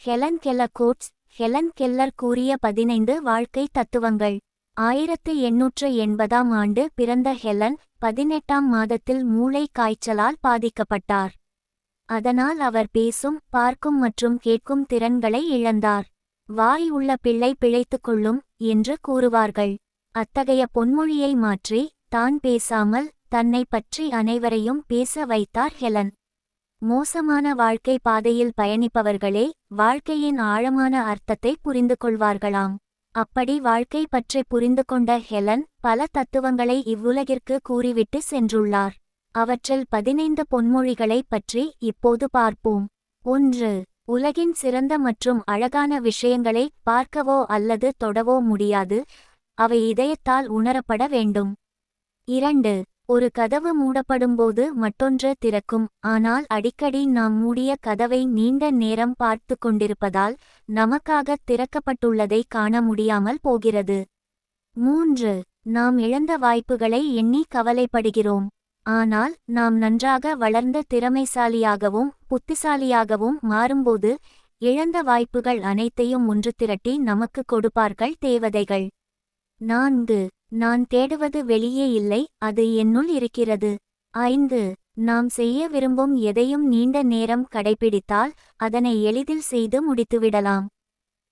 Helen Keller quotes Helen Keller கூறிய பதினைந்து வாழ்க்கை தத்துவங்கள். ஆயிரத்து எண்ணூற்று எண்பதாம் ஆண்டு பிறந்த ஹெலன் பதினெட்டாம் மாதத்தில் மூளை காய்ச்சலால் பாதிக்கப்பட்டார். அதனால் அவர் பேசும் பார்க்கும் மற்றும் கேட்கும் திறன்களை இழந்தார். வாய் உள்ள பிள்ளை பிழைத்துக் கொள்ளும் என்று கூறுவார்கள். அத்தகைய பொன்மொழியை மாற்றி தான் பேசாமல் தன்னை பற்றி அனைவரையும் பேச வைத்தார் ஹெலன். மோசமான வாழ்க்கை பாதையில் பயணிப்பவர்களே வாழ்க்கையின் ஆழமான அர்த்தத்தை புரிந்து கொள்வார்களாம் அப்படி வாழ்க்கை பற்றி புரிந்து கொண்ட ஹெலன் பல தத்துவங்களை இவ்வுலகிற்கு கூறிவிட்டு சென்றுள்ளார். அவற்றில் பதினைந்து பொன்மொழிகளைப் பற்றி இப்போது பார்ப்போம். ஒன்று உலகின் சிறந்த மற்றும் அழகான விஷயங்களை பார்க்கவோ அல்லது தொடவோ முடியாது அவை இதயத்தால் உணரப்பட வேண்டும். இரண்டு ஒரு கதவு மூடப்படும்போது மற்றொன்று திறக்கும். ஆனால் அடிக்கடி நாம் மூடிய கதவை நீண்ட நேரம் பார்த்து கொண்டிருப்பதால் நமக்காக திறக்கப்பட்டுள்ளதை காண முடியாமல் போகிறது. மூன்று. நாம் இழந்த வாய்ப்புகளை எண்ணி கவலைப்படுகிறோம். ஆனால் நாம் நன்றாக வளர்ந்த திறமைசாலியாகவும் புத்திசாலியாகவும் மாறும்போது இழந்த வாய்ப்புகள் அனைத்தையும் ஒன்று திரட்டி நமக்கு கொடுப்பார்கள் தேவதைகள். நான்கு. நான் தேடுவது வெளியே இல்லை அது என்னுள் இருக்கிறது. ஐந்து. நாம் செய்ய விரும்பும் எதையும் நீண்ட நேரம் கடைபிடித்தால் அதனை எளிதில் செய்து முடித்துவிடலாம்.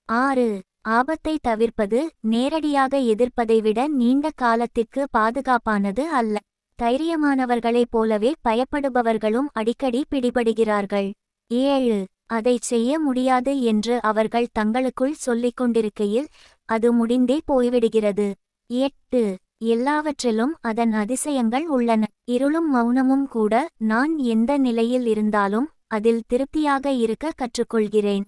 ஆறு. ஆபத்தை தவிர்ப்பது நேரடியாக எதிர்ப்பதை விட நீண்ட காலத்திற்கு பாதுகாப்பானது அல்ல. தைரியமானவர்களைப் போலவே பயப்படுபவர்களும் அடிக்கடி பிடிபடுகிறார்கள். ஏழு. அதைச் செய்ய முடியாது என்று அவர்கள் தங்களுக்குள் சொல்லிக் கொண்டிருக்கையில் அது முடிந்தே போய்விடுகிறது. எட்டு. எல்லாவற்றிலும் அதன் அதிசயங்கள் உள்ளன. இருளும் மௌனமும் கூட நான் எந்த நிலையில் இருந்தாலும் அதில் திருப்தியாக இருக்க கற்றுக்கொள்கிறேன்.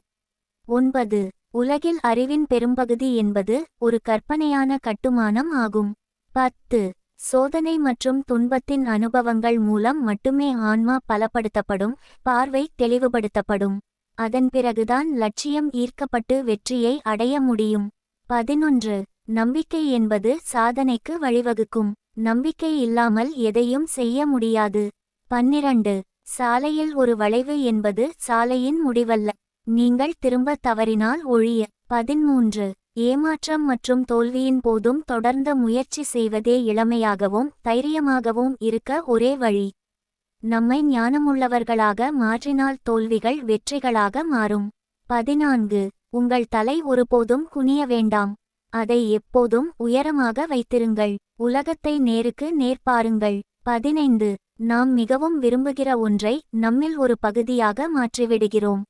ஒன்பது. உலகில் அறிவின் பெரும்பகுதி என்பது ஒரு கற்பனையான கட்டுமானம் ஆகும். பத்து. சோதனை மற்றும் துன்பத்தின் அனுபவங்கள் மூலம் மட்டுமே ஆன்மா பலப்படுத்தப்படும் பார்வை தெளிவுபடுத்தப்படும். அதன் பிறகுதான் லட்சியம் ஈர்க்கப்பட்டு வெற்றியை அடைய முடியும். பதினொன்று. நம்பிக்கை என்பது சாதனைக்கு வழிவகுக்கும். நம்பிக்கை இல்லாமல் எதையும் செய்ய முடியாது. பன்னிரண்டு. சாலையில் ஒரு வளைவு என்பது சாலையின் முடிவல்ல. நீங்கள் திரும்ப தவறினால் ஒழிய. பதிமூன்று. ஏமாற்றம் மற்றும் தோல்வியின் போதும் தொடர்ந்து முயற்சி செய்வதே இளமையாகவும் தைரியமாகவும் இருக்க ஒரே வழி. நம்மை ஞானமுள்ளவர்களாக மாற்றினால் தோல்விகள் வெற்றிகளாக மாறும். பதினான்கு. உங்கள் தலை ஒருபோதும் குனிய வேண்டாம். அதை எப்போதும் உயரமாக வைத்திருங்கள். உலகத்தை நேருக்கு நேர்பாருங்கள் பதினைந்து. நாம் மிகவும் விரும்புகிற ஒன்றை நம்மில் ஒரு பகுதியாக மாற்றிவிடுகிறோம்.